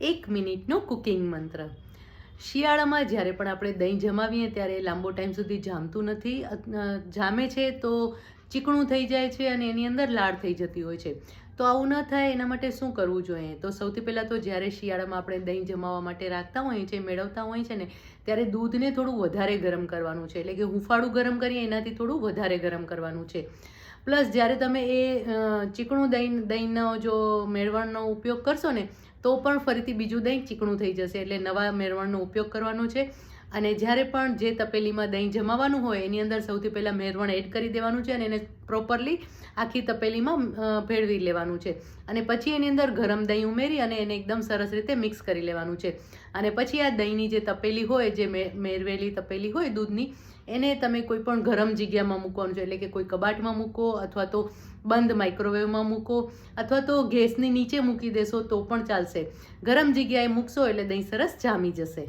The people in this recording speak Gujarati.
એક મિનિટનો કુકિંગ મંત્ર. શિયાળામાં જ્યારે પણ આપણે દહીં જમાવીએ ત્યારે લાંબો ટાઈમ સુધી જામતું નથી. જામે છે તો ચીકણું થઈ જાય છે અને એની અંદર લાળ થઈ જતી હોય છે. તો આવું ન થાય, એના માટે શું કરવું જોઈએ? તો સૌથી પહેલાં તો જ્યારે શિયાળામાં આપણે દહીં જમાવવા માટે રાખતા હોઈએ છીએ મેળવતા હોઈએ છીએ ને, ત્યારે દૂધને થોડું વધારે ગરમ કરવાનું છે. એટલે કે હુંફાળું ગરમ કરીએ, એનાથી થોડું વધારે ગરમ કરવાનું છે. પ્લસ જ્યારે તમે એ ચીકણું દહીં, દહીંનો જો મેળવણનો ઉપયોગ કરશો ને તો પણ ફરીથી બીજું દહીં ચીકણું થઈ જશે એટલે નવા મેળવણનો ઉપયોગ કરવાનો છે. અને જ્યારે પણ જે તપેલીમાં દહીં જમાવાનું હોય, એની અંદર સૌથી પહેલાં મેરવણ એડ કરી દેવાનું છે અને એને પ્રોપરલી આખી તપેલીમાં ભેળવી લેવાનું છે. અને પછી એની અંદર ગરમ દહીં ઉમેરી અને એને એકદમ સરસ રીતે મિક્સ કરી લેવાનું છે. અને પછી આ દહીંની જે તપેલી હોય, જે મે- મેળવેલી તપેલી હોય દૂધની, એને તમે કોઈ પણ ગરમ જગ્યામાં મૂકવાનું છે. એટલે કે કોઈ કબાટમાં મૂકો અથવા તો બંધ માઇક્રોવેવમાં મૂકો અથવા તો ગેસની નીચે મૂકી દેશો તો પણ ચાલશે. ગરમ જગ્યાએ મૂકશો એટલે દહીં સરસ જામી જશે.